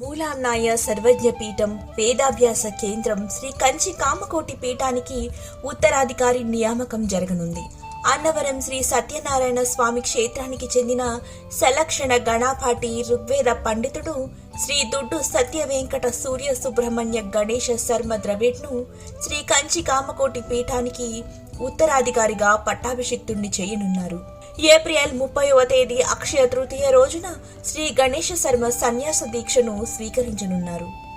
మూలాన్నాయ సర్వజ్ఞ పీఠం వేదాభ్యాస కేంద్రం శ్రీ కంచి కామకోటి పీఠానికి ఉత్తరాధికారి నియామకం జరగనుంది. అన్నవరం శ్రీ సత్యనారాయణ స్వామి క్షేత్రానికి చెందిన సలక్షణ గణాపాటి ఋగ్వేద పండితుడు శ్రీ దుడ్డు సత్య వెంకట సూర్య సుబ్రహ్మణ్య గణేశ శర్మ ద్రవిడ్ను శ్రీ కంచి కామకోటి పీఠానికి ఉత్తరాధికారిగా పట్టాభిషిక్తుణ్ణి చేయనున్నారు. ఏప్రిల్ ముప్పైవ తేదీ అక్షయ తృతీయ రోజున శ్రీ గణేశ శర్మ సన్యాస దీక్షను స్వీకరించనున్నారు.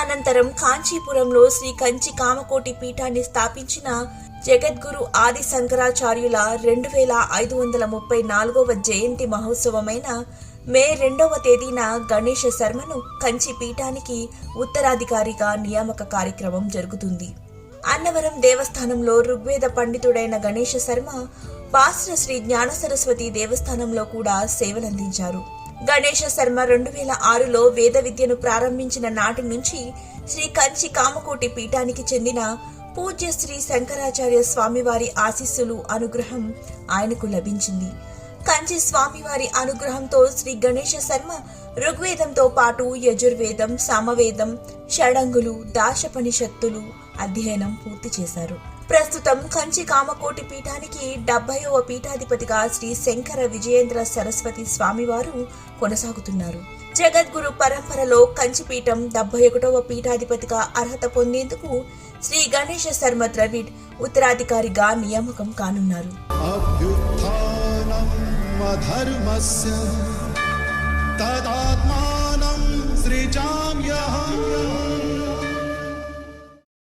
అనంతరం కాంచీపురంలో శ్రీ కంచి కామకోటి పీఠాన్ని స్థాపించిన జగద్గురు ఆది శంకరాచార్యుల రెండు వేల ఐదు వందల ముప్పై నాలుగవ జయంతి మహోత్సవమైన మే రెండవ తేదీన గణేశ శర్మను కంచి పీఠానికి ఉత్తరాధికారిగా నియామక కార్యక్రమం జరుగుతుంది. అన్నవరం దేవస్థానంలో ఋగ్వేద పండితుడైన గణేశ శర్మ బాస్ర శ్రీ జ్ఞాన సరస్వతి దేవస్థానంలో కూడా సేవలందించారు. గణేశ శర్మ రెండు వేల ఆరులో వేద విద్యను ప్రారంభించిన నాటి నుంచి శ్రీ కంచి కామకోటి పీఠానికి చెందిన పూజ్య శ్రీ శంకరాచార్య స్వామివారి ఆశీస్సులు అనుగ్రహం ఆయనకు లభించింది. కంచి స్వామివారి అనుగ్రహంతో శ్రీ గణేశ శర్మ ఋగ్వేదంతో పాటు యజుర్వేదం సామవేదం షడంగులు దాశపనిషత్తులు అధ్యయనం పూర్తి చేశారు. ప్రస్తుతం కంచి కామకోటి పీఠానికి డెబ్బైవ పీఠాధిపతిగా శ్రీ శంకర విజయేంద్ర సరస్వతి స్వామివారు కొనసాగుతున్నారు. జగద్గురు పరంపరలో కంచిపీఠం డెబ్బై ఒకటవ పీఠాధిపతిగా అర్హత పొందేందుకు శ్రీ గణేష శర్మ ద్రవిడ్ ఉత్తరాధికారిగా నియామకం కానున్నారు.